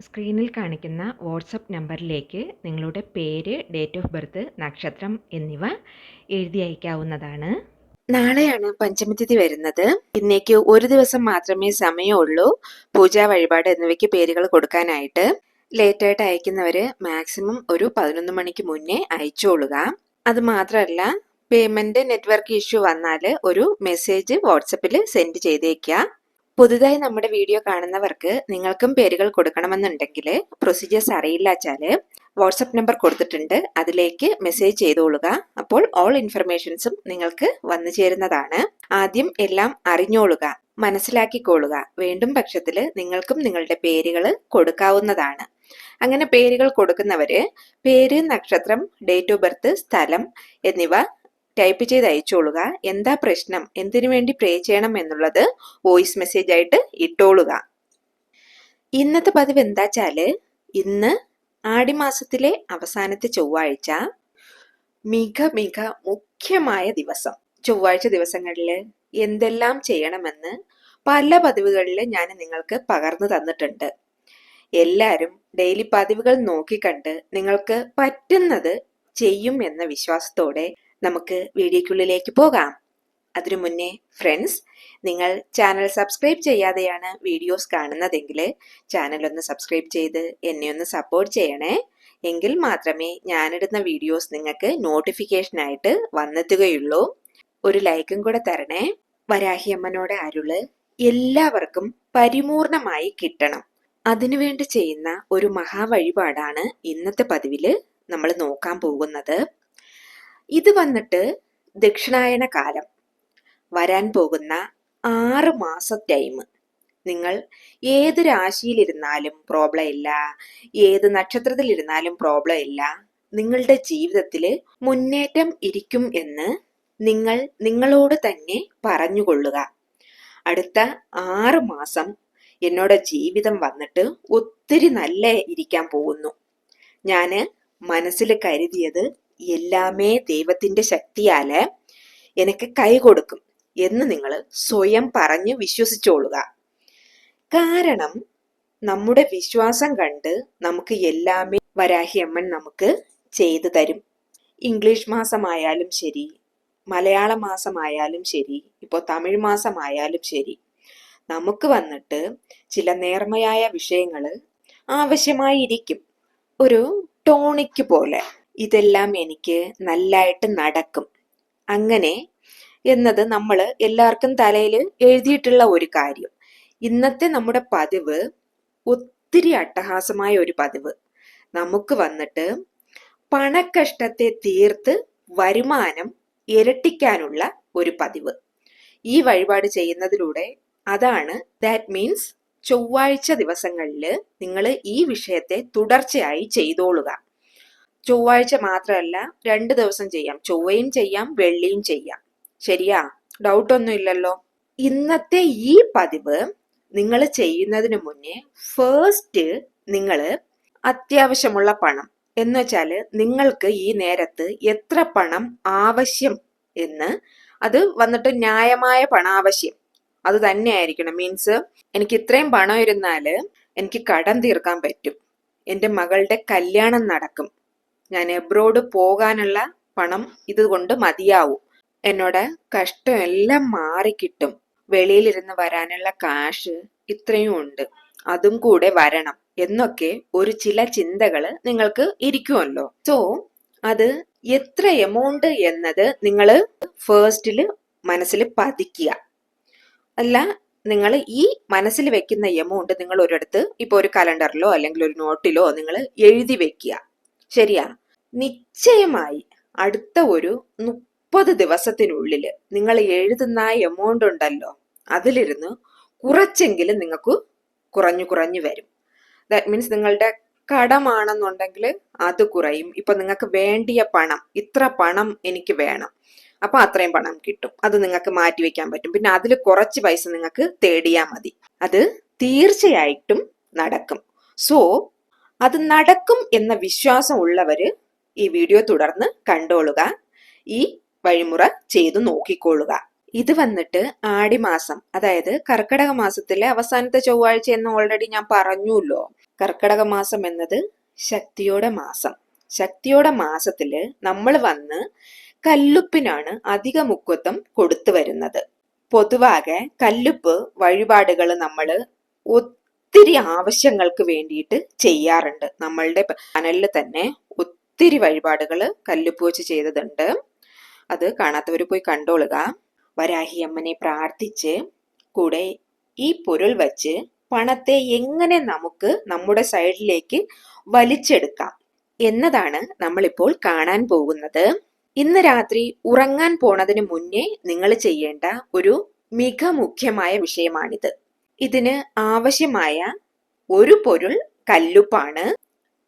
സ്ക്രീനിൽ കാണിക്കുന്ന വാട്സപ്പ് നമ്പറിലേക്ക് നിങ്ങളുടെ പേര് ഡേറ്റ് ഓഫ് ബർത്ത് നക്ഷത്രം എന്നിവ എഴുതി അയക്കാവുന്നതാണ്. നാളെയാണ് പഞ്ചമി പഞ്ചമിതിഥി വരുന്നത്. ഇന്നേക്ക് ഒരു ദിവസം മാത്രമേ സമയമുള്ളൂ. പൂജാ വഴിപാട് എന്നിവയ്ക്ക് പേരുകൾ കൊടുക്കാനായിട്ട്. ലേറ്റായിട്ട് അയക്കുന്നവർ മാക്സിമം ഒരു പതിനൊന്ന് മണിക്ക് മുന്നേ അയച്ചുകൊള്ളുക അത് മാത്രമല്ല പേയ്മെന്റ് നെറ്റ്വർക്ക് ഇഷ്യൂ വന്നാൽ ഒരു മെസ്സേജ് വാട്സപ്പിൽ സെൻഡ് ചെയ്തേക്കുക. പുതുതായി നമ്മുടെ വീഡിയോ കാണുന്നവർക്ക് നിങ്ങൾക്കും പേരുകൾ കൊടുക്കണമെന്നുണ്ടെങ്കിൽ പ്രൊസീജിയേഴ്സ് അറിയില്ലാച്ചാൽ വാട്സപ്പ് നമ്പർ കൊടുത്തിട്ടുണ്ട്. അതിലേക്ക് മെസ്സേജ് ചെയ്തോളുക. അപ്പോൾ ഓൾ ഇൻഫർമേഷൻസും നിങ്ങൾക്ക് വന്നു ചേരുന്നതാണ്. ആദ്യം എല്ലാം അറിഞ്ഞോളുക. മനസ്സിലാക്കിക്കോളുക. വേണ്ടും പക്ഷത്തിൽ നിങ്ങൾക്കും നിങ്ങളുടെ പേരുകൾ കൊടുക്കാവുന്നതാണ്. അങ്ങനെ പേരുകൾ കൊടുക്കുന്നവര് പേര് നക്ഷത്രം ഡേറ്റ് ഓഫ് ബർത്ത് സ്ഥലം എന്നിവ ടൈപ്പ് ചെയ്ത് അയച്ചോളുക. എന്താ പ്രശ്നം? എന്തിനു വേണ്ടി പ്രേ ചെയ്യണം എന്നുള്ളത് വോയിസ് മെസ്സേജ് ആയിട്ട് ഇട്ടോളുക. ഇന്നത്തെ പതിവ് എന്താച്ചാൽ ഇന്ന് ആടിമാസത്തിലെ അവസാനത്തെ ചൊവ്വാഴ്ച മിക മിക മുഖ്യമായ ദിവസം. ചൊവ്വാഴ്ച ദിവസങ്ങളിൽ എന്തെല്ലാം ചെയ്യണമെന്ന് പല പതിവുകളിൽ ഞാൻ നിങ്ങൾക്ക് പകർന്നു തന്നിട്ടുണ്ട്. എല്ലാവരും ഡെയിലി പതിവുകൾ നോക്കിക്കണ്ട് നിങ്ങൾക്ക് പറ്റുന്നത് ചെയ്യും എന്ന വിശ്വാസത്തോടെ നമുക്ക് വീഡിയോയ്ക്കുള്ളിലേക്ക് പോകാം. അതിനു മുന്നേ ഫ്രണ്ട്സ് നിങ്ങൾ ചാനൽ സബ്സ്ക്രൈബ് ചെയ്യാതെയാണ് വീഡിയോസ് കാണുന്നതെങ്കിൽ ചാനൽ ഒന്ന് സബ്സ്ക്രൈബ് ചെയ്ത് എന്നെ ഒന്ന് സപ്പോർട്ട് ചെയ്യണേ. എങ്കിൽ മാത്രമേ ഞാനിടുന്ന വീഡിയോസ് നിങ്ങൾക്ക് നോട്ടിഫിക്കേഷനായിട്ട് വന്നെത്തുകയുള്ളൂ. ഒരു ലൈക്കും കൂടെ തരണേ. വരാഹിയമ്മനോട് അരുൾ എല്ലാവർക്കും പരിപൂർണമായി കിട്ടണം. അതിനുവേണ്ടി ചെയ്യുന്ന ഒരു മഹാവഴിപാടാണ് ഇന്നത്തെ പതിവിൽ നമ്മൾ നോക്കാൻ പോകുന്നത്. ഇത് വന്നിട്ട് ദക്ഷിണായന കാലം. വരാൻ പോകുന്ന ആറ് മാസ ടൈം നിങ്ങൾ ഏത് രാശിയിലിരുന്നാലും പ്രോബ്ലം ഇല്ല. ഏത് നക്ഷത്രത്തിലിരുന്നാലും പ്രോബ്ലം ഇല്ല. നിങ്ങളുടെ ജീവിതത്തിൽ മുന്നേറ്റം ഇരിക്കും എന്ന് നിങ്ങൾ നിങ്ങളോട് തന്നെ പറഞ്ഞുകൊള്ളുക. അടുത്ത ആറ് മാസം എന്നോട് ജീവിതം വന്നിട്ട് ഒത്തിരി നല്ല ഇരിക്കാൻ പോകുന്നു. ഞാൻ മനസ്സിൽ കരുതിയത് എല്ലാമേ ദൈവത്തിന്റെ ശക്തിയാൽ എനിക്ക് കൈ കൊടുക്കും എന്ന് നിങ്ങൾ സ്വയം പറഞ്ഞു വിശ്വസിച്ചോളുക. കാരണം നമ്മുടെ വിശ്വാസം കണ്ട് നമുക്ക് എല്ലാമേ വരാഹിയമ്മൻ നമുക്ക് ചെയ്തു തരും. ഇംഗ്ലീഷ് മാസമായാലും ശരി മലയാള മാസമായാലും ശരി ഇപ്പോൾ തമിഴ് മാസമായാലും ശരി നമുക്ക് വന്നിട്ട് ചില നേർമയായ വിഷയങ്ങൾ ആവശ്യമായിരിക്കും. ഒരു ടോണിക്ക് പോലെ. ഇതെല്ലാം എനിക്ക് നല്ലായിട്ട് നടക്കും. അങ്ങനെ എന്നത് നമ്മൾ എല്ലാവർക്കും തലയിൽ എഴുതിയിട്ടുള്ള ഒരു കാര്യം. ഇന്നത്തെ നമ്മുടെ പതിവ് ഒത്തിരി അട്ടഹാസമായ ഒരു പതിവ്. നമുക്ക് വന്നിട്ട് പണക്കഷ്ടത്തെ തീർത്ത് വരുമാനം ഇരട്ടിക്കാനുള്ള ഒരു പതിവ്. ഈ വഴിപാട് ചെയ്യുന്നതിലൂടെ അതാണ് ദാറ്റ് മീൻസ് ചൊവ്വാഴ്ച ദിവസങ്ങളിൽ നിങ്ങൾ ഈ വിഷയത്തെ തുടർച്ചയായി ചെയ്തോളുക. ചൊവ്വാഴ്ച മാത്രമല്ല രണ്ട് ദിവസം ചെയ്യാം. ചൊവ്വയും ചെയ്യാം വെള്ളിയും ചെയ്യാം. ശരിയാ? ഡൗട്ടൊന്നും ഇല്ലല്ലോ. ഇന്നത്തെ ഈ പതിവ് നിങ്ങൾ ചെയ്യുന്നതിന് മുന്നേ ഫേസ്റ്റ് നിങ്ങൾ അത്യാവശ്യമുള്ള പണം എന്ന് വെച്ചാൽ നിങ്ങൾക്ക് ഈ നേരത്ത് എത്ര പണം ആവശ്യം എന്ന് അത് വന്നിട്ട് ന്യായമായ പണം ആവശ്യം അത് തന്നെ ആയിരിക്കണം മീൻസ് എനിക്ക് ഇത്രയും പണം ഇരുന്നാൽ എനിക്ക് കടം തീർക്കാൻ പറ്റും. എന്റെ മകളുടെ കല്യാണം നടക്കും. ഞാൻ എബ്രോഡ് പോകാനുള്ള പണം ഇതുകൊണ്ട് മതിയാവും. എന്നോട് കഷ്ടം എല്ലാം മാറിക്കിട്ടും വെളിയിലിരുന്ന് വരാനുള്ള കാശ് ഇത്രയും ഉണ്ട്. അതും കൂടെ വരണം എന്നൊക്കെ ഒരു ചില ചിന്തകൾ നിങ്ങൾക്ക് ഇരിക്കുമല്ലോ. സോ അത് എത്ര എമൗണ്ട് എന്നത് നിങ്ങൾ ഫേസ്റ്റിൽ മനസ്സിൽ പതിക്കുക. അല്ല നിങ്ങൾ ഈ മനസ്സിൽ വെക്കുന്ന എമൗണ്ട് നിങ്ങൾ ഒരിടത്ത് ഇപ്പൊ ഒരു കലണ്ടറിലോ അല്ലെങ്കിൽ ഒരു നോട്ടിലോ നിങ്ങൾ എഴുതി വെക്കുക. ശരിയാ? നിശ്ചയമായി അടുത്ത ഒരു മുപ്പത് ദിവസത്തിനുള്ളിൽ നിങ്ങൾ എഴുതുന്ന എമൗണ്ട് ഉണ്ടല്ലോ അതിലിരുന്ന് കുറച്ചെങ്കിലും നിങ്ങൾക്ക് കുറഞ്ഞു കുറഞ്ഞു വരും. ദാറ്റ് മീൻസ് നിങ്ങളുടെ കടമാണെന്നുണ്ടെങ്കിൽ അത് കുറയും. ഇപ്പൊ നിങ്ങൾക്ക് വേണ്ടിയ പണം ഇത്ര പണം എനിക്ക് വേണം. അപ്പൊ അത്രയും പണം കിട്ടും. അത് നിങ്ങൾക്ക് മാറ്റി വെക്കാൻ പറ്റും. പിന്നെ അതിൽ കുറച്ച് പൈസ നിങ്ങൾക്ക് തേടിയാൽ മതി. അത് തീർച്ചയായിട്ടും നടക്കും. സോ അത് നടക്കും എന്ന വിശ്വാസം ഉള്ളവര് ഈ വീഡിയോ തുടർന്ന് കണ്ടോളുക. ഈ വഴിമുറ ചെയ്തു നോക്കിക്കൊള്ളുക. ഇത് വന്നിട്ട് ആടിമാസം അതായത് കർക്കടക മാസത്തിലെ അവസാനത്തെ ചൊവ്വാഴ്ച എന്ന് ഓൾറെഡി ഞാൻ പറഞ്ഞുല്ലോ കർക്കടക മാസം എന്നത് ശക്തിയുടെ മാസം. ശക്തിയുടെ മാസത്തിൽ നമ്മൾ വന്ന് കല്ലുപ്പിനാണ് അധിക മുക്കുത്വം കൊടുത്തു വരുന്നത്. പൊതുവാകെ കല്ലുപ്പ് വഴിപാടുകൾ നമ്മൾ ഒത്തിരി ആവശ്യങ്ങൾക്ക് വേണ്ടിയിട്ട് ചെയ്യാറുണ്ട്. നമ്മളുടെ ചാനലിൽ തന്നെ ഒത്തിരി വഴിപാടുകൾ കല്ലുപ്പ് വെച്ച് ചെയ്തതുണ്ട്. അത് കാണാത്തവർ പോയി കണ്ടോളുക. വരാഹി അമ്മനെ പ്രാർത്ഥിച്ച് കൂടെ ഈ പൊരുൾ വച്ച് പണത്തെ എങ്ങനെ നമുക്ക് നമ്മുടെ സൈഡിലേക്ക് വലിച്ചെടുക്കാം എന്നതാണ് നമ്മളിപ്പോൾ കാണാൻ പോകുന്നത്. ഇന്ന് രാത്രി ഉറങ്ങാൻ പോണതിന് മുന്നേ നിങ്ങൾ ചെയ്യേണ്ട ഒരു മിക മുഖ്യമായ വിഷയമാണിത്. ഇതിന് ആവശ്യമായ ഒരു പൊരുൾ കല്ലുപ്പാണ്.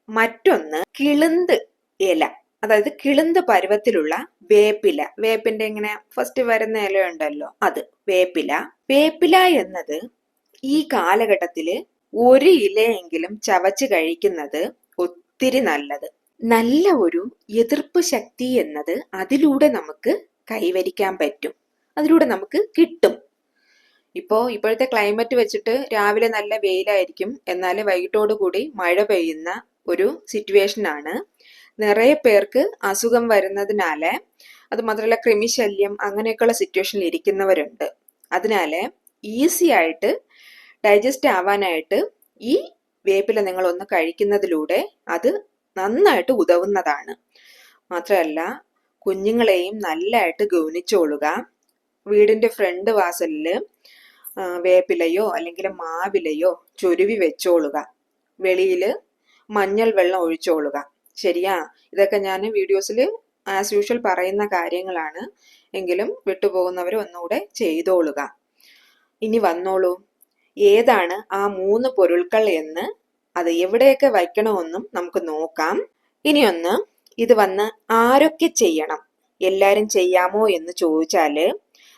മറ്റൊന്ന് കിളുന്ത് ഇല. അതായത് കിളുന്ത് പരുവത്തിലുള്ള വേപ്പില. വേപ്പിന്റെ ഇങ്ങനെ ഫസ്റ്റ് വരുന്ന ഇല ഉണ്ടല്ലോ അത് വേപ്പില. വേപ്പില എന്നത് ഈ കാലഘട്ടത്തിൽ ഒരു ഇലയെങ്കിലും ചവച്ച് കഴിക്കുന്നത് ഒത്തിരി നല്ലത്. നല്ല ഒരു എതിർപ്പ് ശക്തി എന്നത് അതിലൂടെ നമുക്ക് കൈവരിക്കാൻ പറ്റും. അതിലൂടെ നമുക്ക് കിട്ടും. ഇപ്പോ ഇപ്പോഴത്തെ ക്ലൈമറ്റ് വെച്ചിട്ട് രാവിലെ നല്ല വെയിലായിരിക്കും. എന്നാൽ വൈകിട്ടോടു കൂടി മഴ പെയ്യുന്ന ഒരു സിറ്റുവേഷൻ ആണ്. നിറയെ പേർക്ക് അസുഖം വരുന്നതിനാല് അത് മാത്രമല്ല കൃമിശല്യം അങ്ങനെയൊക്കെയുള്ള സിറ്റുവേഷനിൽ ഇരിക്കുന്നവരുണ്ട്. അതിനാല് ഈസി ആയിട്ട് ഡൈജസ്റ്റ് ആവാനായിട്ട് ഈ വേപ്പില നിങ്ങൾ ഒന്ന് കഴിക്കുന്നതിലൂടെ അത് നന്നായിട്ട് ഉതവുന്നതാണ്. മാത്രമല്ല കുഞ്ഞുങ്ങളെയും നല്ലതായിട്ട് ഗൗനിച്ചോളുക. വീടിന്റെ ഫ്രണ്ട് വാസലിൽ വേപ്പിലയോ അല്ലെങ്കിൽ മാവിലയോ ചുരുവി വെച്ചോളുക. വെളിയിൽ മഞ്ഞൾ വെള്ളം ഒഴിച്ചോളുക. ശരിയാ ഇതൊക്കെ ഞാൻ വീഡിയോസിൽ ആസ് യൂഷ്വൽ പറയുന്ന കാര്യങ്ങളാണ്. എങ്കിലും വിട്ടുപോകുന്നവർ ഒന്നുകൂടെ ചെയ്തോളുക. ഇനി വന്നോളൂ. ഏതാണ് ആ മൂന്ന് പൊരുൾകൾ എന്ന് അത് എവിടെയൊക്കെ വയ്ക്കണമെന്നും നമുക്ക് നോക്കാം. ഇനിയൊന്ന് ഇത് വന്ന് ആരൊക്കെ ചെയ്യണം? എല്ലാരും ചെയ്യാമോ എന്ന് ചോദിച്ചാൽ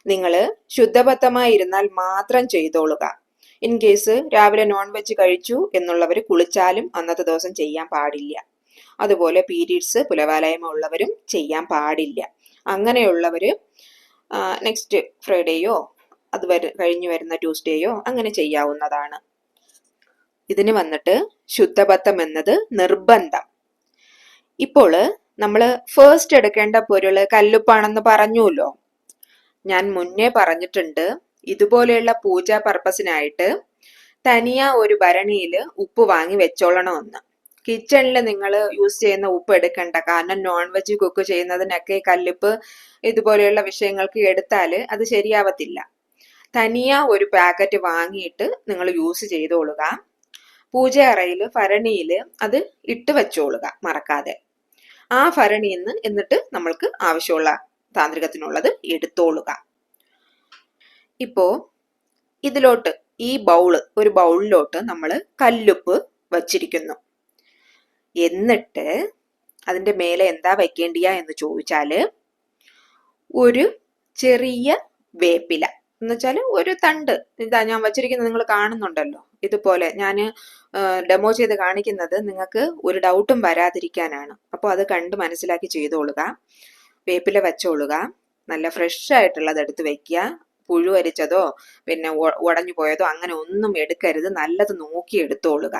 നിങ്ങൾ ശുദ്ധബദ്ധമായിരുന്നാൽ മാത്രം ചെയ്തോളുക. ഇൻ കേസ് രാവിലെ നോൺ വെജ് കഴിച്ചു എന്നുള്ളവർ കുളിച്ചാലും അന്നത്തെ ദിവസം ചെയ്യാൻ പാടില്ല. അതുപോലെ പീരീഡ്സ് പുലവാലയമ ഉള്ളവരും ചെയ്യാൻ പാടില്ല. അങ്ങനെയുള്ളവർ നെക്സ്റ്റ് ഫ്രൈഡേയോ അത് വര കഴിഞ്ഞു വരുന്ന ട്യൂസ്ഡേയോ അങ്ങനെ ചെയ്യാവുന്നതാണ്. ഇതിന് വന്നിട്ട് ശുദ്ധബദ്ധം എന്നത് നിർബന്ധം. ഇപ്പോൾ നമ്മൾ ഫേസ്റ്റ് എടുക്കേണ്ട പൊരുൾ കല്ലുപ്പാണെന്ന് പറഞ്ഞുല്ലോ ഞാൻ മുന്നേ പറഞ്ഞിട്ടുണ്ട് ഇതുപോലെയുള്ള പൂജാ പർപ്പസിനായിട്ട് തനിയ ഒരു ഭരണിയിൽ ഉപ്പ് വാങ്ങി വെച്ചോളണമെന്ന്. കിച്ചണിൽ നിങ്ങൾ യൂസ് ചെയ്യുന്ന ഉപ്പ് എടുക്കണ്ട. കാരണം നോൺ വെജ് കുക്ക് ചെയ്യുന്നതിനൊക്കെ കല്ലുപ്പ് ഇതുപോലെയുള്ള വിഷയങ്ങൾക്ക് എടുത്താൽ അത് ശരിയാവത്തില്ല. തനിയ ഒരു പാക്കറ്റ് വാങ്ങിയിട്ട് നിങ്ങൾ യൂസ് ചെയ്തോളുക. പൂജ അറയിൽ ഭരണിയിൽ അത് ഇട്ട് വെച്ചോളുക മറക്കാതെ. ആ ഭരണിയിൽ നിന്ന് എന്നിട്ട് നമ്മൾക്ക് ആവശ്യമുള്ള താന്ത്രികത്തിനുള്ളത് എടുത്തോളുക. ഇപ്പോ ഇതിലോട്ട് ഈ ബൗൾ ഒരു ബൗളിലോട്ട് നമ്മൾ കല്ലുപ്പ് വച്ചിരിക്കുന്നു. എന്നിട്ട് അതിന്റെ മേലെ എന്താ വെക്കേണ്ടിയ എന്ന് ചോദിച്ചാൽ ഒരു ചെറിയ വേപ്പില. എന്ന് വെച്ചാൽ ഒരു തണ്ട്. ഇതാ ഞാൻ വച്ചിരിക്കുന്നത് നിങ്ങൾ കാണുന്നുണ്ടല്ലോ. ഇതുപോലെ ഞാൻ ഡെമോ ചെയ്ത് കാണിക്കുന്നത് നിങ്ങൾക്ക് ഒരു ഡൗട്ടും വരാതിരിക്കാനാണ്. അപ്പോൾ അത് കണ്ട് മനസ്സിലാക്കി ചെയ്തോളുക. വേപ്പില വെച്ചോളുക. നല്ല ഫ്രഷ് ആയിട്ടുള്ളത് എടുത്ത് വെക്കുക. പുഴു അരിച്ചതോ പിന്നെ ഉടഞ്ഞു പോയതോ അങ്ങനെ ഒന്നും എടുക്കരുത്. നല്ലത് നോക്കി എടുത്തോളുക.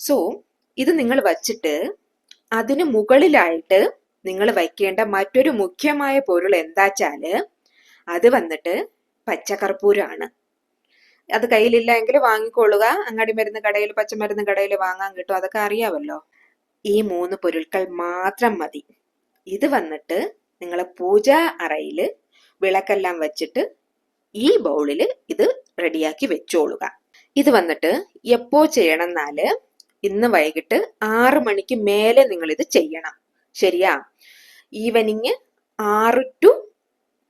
സോ ഇത് നിങ്ങൾ വച്ചിട്ട് അതിന് മുകളിലായിട്ട് നിങ്ങൾ വയ്ക്കേണ്ട മറ്റൊരു മുഖ്യമായ പൊരുൾ എന്താച്ചാൽ അത് വന്നിട്ട് പച്ചക്കർപ്പൂരമാണ് അത് കയ്യിലില്ല എങ്കിൽ വാങ്ങിക്കൊള്ളുക. അങ്ങാടി മരുന്ന് കടയിൽ പച്ചമരുന്ന് കടയിൽ വാങ്ങാൻ കിട്ടും. അതൊക്കെ അറിയാമല്ലോ ഈ മൂന്ന് പൊരുൾകൾ മാത്രം മതി. ഇത് വന്നിട്ട് നിങ്ങൾ പൂജാ അറയിൽ വിളക്കെല്ലാം വെച്ചിട്ട് ഈ ബൗളിൽ ഇത് റെഡിയാക്കി വെച്ചോളുക. ഇത് വന്നിട്ട് എപ്പോ ചെയ്യണം എന്നാൽ ഇന്ന് വൈകിട്ട് ആറ് മണിക്ക് മേലെ നിങ്ങൾ ഇത് ചെയ്യണം. ശരിയാ? ഈവനിങ് ആറ് ടു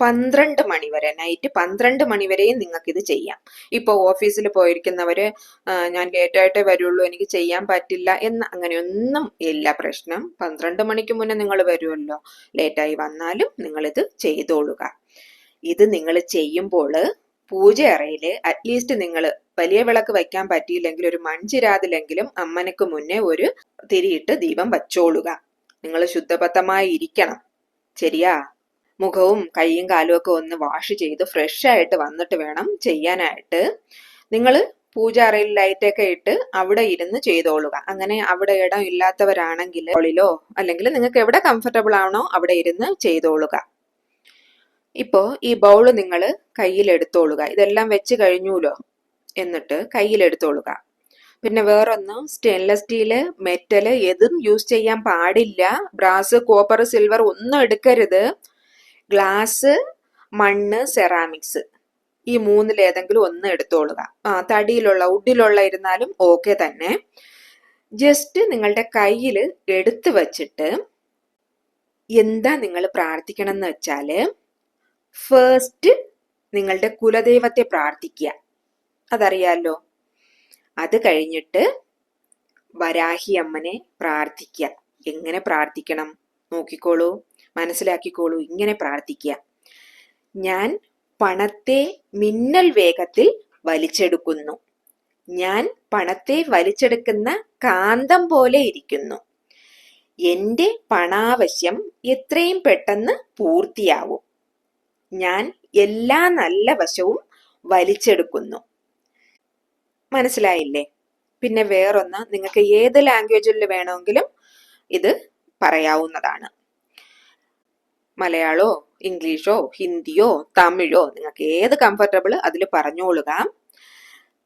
പന്ത്രണ്ട് മണി വരെ നൈറ്റ് പന്ത്രണ്ട് മണി വരെയും നിങ്ങൾക്ക് ഇത് ചെയ്യാം. ഇപ്പോൾ ഓഫീസിൽ പോയിരിക്കുന്നവര് ഞാൻ ലേറ്റായിട്ടേ വരുള്ളൂ എനിക്ക് ചെയ്യാൻ പറ്റില്ല എന്ന് അങ്ങനെയൊന്നും ഇല്ല പ്രശ്നം. പന്ത്രണ്ട് മണിക്ക് മുന്നേ നിങ്ങൾ വരുമല്ലോ ലേറ്റായി വന്നാലും നിങ്ങളിത് ചെയ്തോളുക. ഇത് നിങ്ങൾ ചെയ്യുമ്പോൾ പൂജ അറയിൽ അറ്റ്ലീസ്റ്റ് നിങ്ങൾ വലിയ വിളക്ക് വയ്ക്കാൻ പറ്റിയില്ലെങ്കിൽ ഒരു മൺചിരാതിലെങ്കിലും അമ്മനക്ക് മുന്നേ ഒരു തിരിയിട്ട് ദീപം വച്ചോളുക. നിങ്ങൾ ശുദ്ധബദ്ധമായി ഇരിക്കണം. ശരിയാ? മുഖവും കൈയും കാലും ഒക്കെ ഒന്ന് വാഷ് ചെയ്ത് ഫ്രഷ് ആയിട്ട് വന്നിട്ട് വേണം ചെയ്യാനായിട്ട്. നിങ്ങൾ പൂജാറയിൽ ലൈറ്റൊക്കെ ഇട്ട് അവിടെ ഇരുന്ന് ചെയ്തോളുക. അങ്ങനെ അവിടെ ഇടം ഇല്ലാത്തവരാണെങ്കിൽ ഉള്ളിലോ അല്ലെങ്കിൽ നിങ്ങൾക്ക് എവിടെ കംഫർട്ടബിൾ ആണോ അവിടെ ഇരുന്ന് ചെയ്തോളുക. ഇപ്പോ ഈ ബൗൾ നിങ്ങൾ കയ്യിലെടുത്തോളുക ഇതെല്ലാം വെച്ച് കഴിഞ്ഞൂലോ? എന്നിട്ട് കയ്യിലെടുത്തോളുക. പിന്നെ വേറൊന്ന് സ്റ്റെയിൻലെസ് സ്റ്റീൽ മെറ്റൽ എതും യൂസ് ചെയ്യാൻ പാടില്ല. ബ്രാസ് കോപ്പർ സിൽവർ ഒന്നും എടുക്കരുത്. ഗ്ലാസ് മണ്ണ് സെറാമിക്സ് ഈ മൂന്നിൽ ഏതെങ്കിലും ഒന്ന് എടുത്തോളുക. ആ തടിയിലുള്ള ഉഡിലുള്ള ഇരുന്നാലും ഓക്കെ തന്നെ. ജസ്റ്റ് നിങ്ങളുടെ കയ്യിൽ എടുത്തു വച്ചിട്ട് എന്താ നിങ്ങൾ പ്രാർത്ഥിക്കണം എന്ന് വെച്ചാൽ ഫേസ്റ്റ് നിങ്ങളുടെ കുലദൈവത്തെ പ്രാർത്ഥിക്കുക. അതറിയാലോ? അത് കഴിഞ്ഞിട്ട് വരാഹി അമ്മനെ പ്രാർത്ഥിക്കുക എങ്ങനെ പ്രാർത്ഥിക്കണം? നോക്കിക്കോളൂ മനസ്സിലാക്കിക്കോളൂ ഇങ്ങനെ പ്രാർത്ഥിക്കുക ഞാൻ പണത്തെ മിന്നൽ വേഗത്തിൽ വലിച്ചെടുക്കുന്നു. ഞാൻ പണത്തെ വലിച്ചെടുക്കുന്ന കാന്തം പോലെ ഇരിക്കുന്നു. എന്റെ പണാവശ്യം എത്രയും പെട്ടെന്ന് പൂർത്തിയാവും. ഞാൻ എല്ലാ നല്ല വശവും വലിച്ചെടുക്കുന്നു. മനസ്സിലായില്ലേ? പിന്നെ വേറൊന്ന് നിങ്ങൾക്ക് ഏത് ലാംഗ്വേജിൽ വേണമെങ്കിലും ഇത് പറയാവുന്നതാണ്. മലയാളോ ഇംഗ്ലീഷോ ഹിന്ദിയോ തമിഴോ നിങ്ങൾക്ക് ഏത് കംഫർട്ടബിൾ അതിൽ പറഞ്ഞോളുക.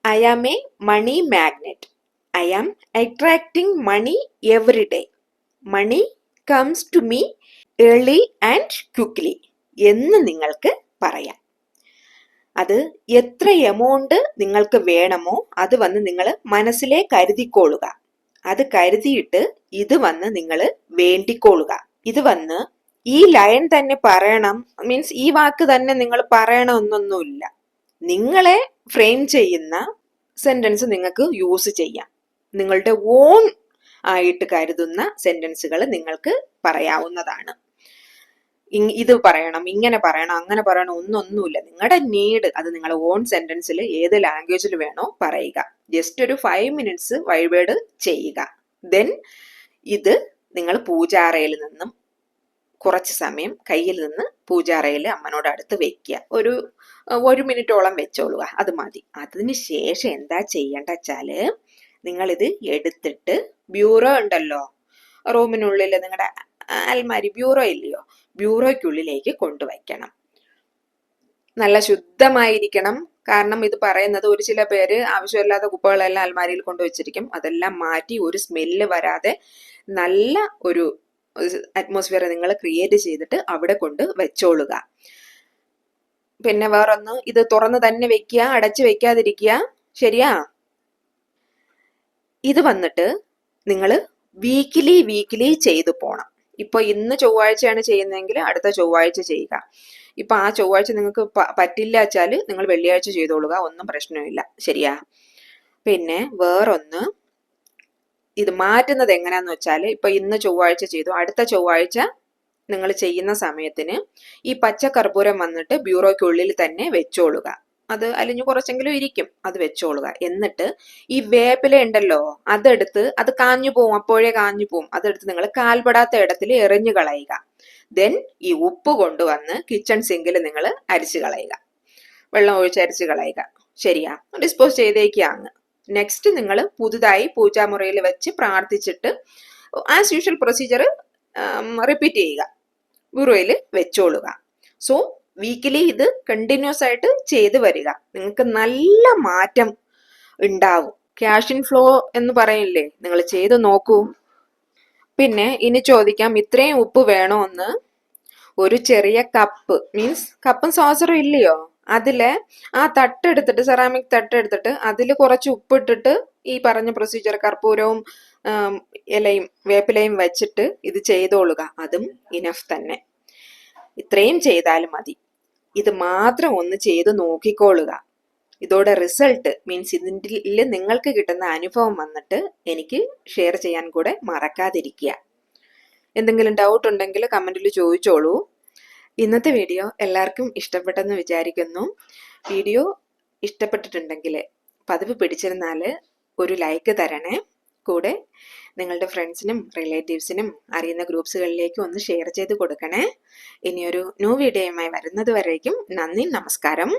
I am a money magnet I am attracting money every day money comes to me early and quickly എന്ന് നിങ്ങൾക്ക് പറയാം. അത് എത്ര എമൗണ്ട് നിങ്ങൾക്ക് വേണമോ അത് വന്ന് നിങ്ങൾ മനസ്സിലെ കരുതിക്കോളുക. അത് കരുതിയിട്ട് ഇത് വന്ന് നിങ്ങൾ വേണ്ടിക്കോളുക. ഇത് വന്ന് ഈ ലൈൻ തന്നെ പറയണം. മീൻസ് ഈ വാക്ക് തന്നെ നിങ്ങൾ പറയണമെന്നൊന്നുമില്ല. നിങ്ങളെ ഫ്രെയിം ചെയ്യുന്ന സെന്റൻസ് നിങ്ങൾക്ക് യൂസ് ചെയ്യാം. നിങ്ങളുടെ ഓൺ ആയിട്ട് കരുതുന്ന സെന്റൻസുകൾ നിങ്ങൾക്ക് പറയാവുന്നതാണ്. ഇത് പറയണം ഇങ്ങനെ പറയണം അങ്ങനെ പറയണം ഒന്നൊന്നുമില്ല നിങ്ങളുടെ നീഡ് അത് നിങ്ങൾ ഓൺ സെന്റൻസിൽ ഏത് ലാംഗ്വേജിൽ വേണോ പറയുക. ജസ്റ്റ് ഒരു ഫൈവ് മിനിറ്റ്സ് വഴിപാട് ചെയ്യുക. ദെൻ ഇത് നിങ്ങൾ പൂജാറയിൽ നിന്നും കുറച്ച് സമയം കയ്യിൽ നിന്ന് പൂജാറയിൽ അമ്മനോട് അടുത്ത് വെക്കുക. ഒരു ഒരു മിനിറ്റോളം വെച്ചോളുക. അത് മതി. അതിന് ശേഷം എന്താ ചെയ്യേണ്ട വെച്ചാൽ നിങ്ങളിത് എടുത്തിട്ട് ബ്യൂറോ ഉണ്ടല്ലോ റൂമിനുള്ളിൽ നിങ്ങളുടെ അൽമാരി ബ്യൂറോ ഇല്ലയോ? ബ്യൂറോയ്ക്കുള്ളിലേക്ക് കൊണ്ടുവയ്ക്കണം. നല്ല ശുദ്ധമായിരിക്കണം. കാരണം ഇത് പറയുന്നത് ഒരു ചില പേര് ആവശ്യമില്ലാത്ത കുപ്പകളെല്ലാം അൽമാരിയിൽ കൊണ്ടുവച്ചിരിക്കും. അതെല്ലാം മാറ്റി ഒരു സ്മെല്ല് വരാതെ നല്ല ഒരു അറ്റ്മോസ്ഫിയർ നിങ്ങൾ ക്രിയേറ്റ് ചെയ്തിട്ട് അവിടെ കൊണ്ട് വെച്ചോളുക. പിന്നെ വേറൊന്ന് ഇത് തുറന്ന് തന്നെ വെക്കുക അടച്ചു വെക്കാതിരിക്കുക. ശരിയാ? ഇത് വന്നിട്ട് നിങ്ങൾ വീക്കിലി വീക്കിലി ചെയ്തു പോണം. ഇപ്പൊ ഇന്ന് ചൊവ്വാഴ്ചയാണ് ചെയ്യുന്നതെങ്കിൽ അടുത്ത ചൊവ്വാഴ്ച ചെയ്യുക. ഇപ്പൊ ആ ചൊവ്വാഴ്ച നിങ്ങൾക്ക് പറ്റില്ല വെച്ചാൽ നിങ്ങൾ വെള്ളിയാഴ്ച ചെയ്തോളുക ഒന്നും പ്രശ്നമില്ല. ശരിയാ? പിന്നെ വേറൊന്ന് ഇത് മാറ്റുന്നത് എങ്ങനെയാന്ന് വെച്ചാൽ ഇപ്പൊ ഇന്ന് ചൊവ്വാഴ്ച ചെയ്തു അടുത്ത ചൊവ്വാഴ്ച നിങ്ങൾ ചെയ്യുന്ന സമയത്തിന് ഈ പച്ചക്കർപ്പൂരം വന്നിട്ട് ബ്യൂറോയ്ക്കുള്ളിൽ തന്നെ വെച്ചോളുക. അത് അലിഞ്ഞു കുറച്ചെങ്കിലും ഇരിക്കും. അത് വെച്ചോളുക. എന്നിട്ട് ഈ വേപ്പില ഉണ്ടല്ലോ അതെടുത്ത് അത് കാഞ്ഞു പോവും. അപ്പോഴേ കാഞ്ഞു പോവും. അതെടുത്ത് നിങ്ങൾ കാൽപ്പെടാത്ത ഇടത്തിൽ എറിഞ്ഞു കളയുക. ദെൻ ഈ ഉപ്പ് കൊണ്ടുവന്ന് കിച്ചൺ സിങ്കിൽ നിങ്ങൾ അരിച്ചു കളയുക. വെള്ളം ഒഴിച്ച് അരിച്ചു കളയുക. ശരിയാ. ഡിസ്പോസ് ചെയ്തേക്കുക അങ്ങ്. നെക്സ്റ്റ് നിങ്ങൾ പുതുതായി പൂജാമുറിയിൽ വെച്ച് പ്രാർത്ഥിച്ചിട്ട് ആസ് യൂഷ്വൽ പ്രൊസീജിയർ റിപ്പീറ്റ് ചെയ്യുക. ബ്യൂറോയിൽ വെച്ചോളുക. സോ വീക്കിലി ഇത് കണ്ടിന്യൂസ് ആയിട്ട് ചെയ്തു വരിക. നിങ്ങൾക്ക് നല്ല മാറ്റം ഉണ്ടാവും. ക്യാഷ് ഇൻ ഫ്ലോ എന്ന് പറയില്ലേ? നിങ്ങൾ ചെയ്ത് നോക്കൂ. പിന്നെ ഇനി ചോദിക്കാം ഇത്രയും ഉപ്പ് വേണോ എന്ന്. ഒരു ചെറിയ കപ്പ് മീൻസ് കപ്പും സോസറും ഇല്ലയോ? അതിൽ ആ തട്ടെടുത്തിട്ട് സെറാമിക് തട്ടെടുത്തിട്ട് അതിൽ കുറച്ച് ഉപ്പിട്ടിട്ട് ഈ പറഞ്ഞ പ്രൊസീജിയർ കർപ്പൂരവും ഇലയും വേപ്പിലയും വെച്ചിട്ട് ഇത് ചെയ്തോളുക. അതും ഇനഫ് തന്നെ. ഇത്രയും ചെയ്താലും മതി. ഇത് മാത്രം ഒന്ന് ചെയ്ത് നോക്കിക്കോളുക. ഇതോടെ റിസൾട്ട് മീൻസ് ഇതിന്റെ നിങ്ങൾക്ക് കിട്ടുന്ന അനുഭവം വന്നിട്ട് എനിക്ക് ഷെയർ ചെയ്യാൻ കൂടെ മറക്കാതിരിക്കുക. എന്തെങ്കിലും ഡൗട്ട് ഉണ്ടെങ്കിൽ കമന്റിൽ ചോദിച്ചോളൂ. ഇന്നത്തെ വീഡിയോ എല്ലാവർക്കും ഇഷ്ടപ്പെട്ടെന്ന് വിചാരിക്കുന്നു. വീഡിയോ ഇഷ്ടപ്പെട്ടിട്ടുണ്ടെങ്കിൽ പതിവ് പിടിച്ചിരുന്നാൽ ഒരു ലൈക്ക് തരണേ. കൂടെ നിങ്ങളുടെ ഫ്രണ്ട്സിനും റിലേറ്റീവ്സിനും അറിയുന്ന ഗ്രൂപ്പ്സുകളിലേക്കും ഒന്ന് ഷെയർ ചെയ്ത് കൊടുക്കണേ. ഇനിയൊരു ന്യൂ വീഡിയോയുമായി വരുന്നത് വരേക്കും നന്ദി നമസ്കാരം.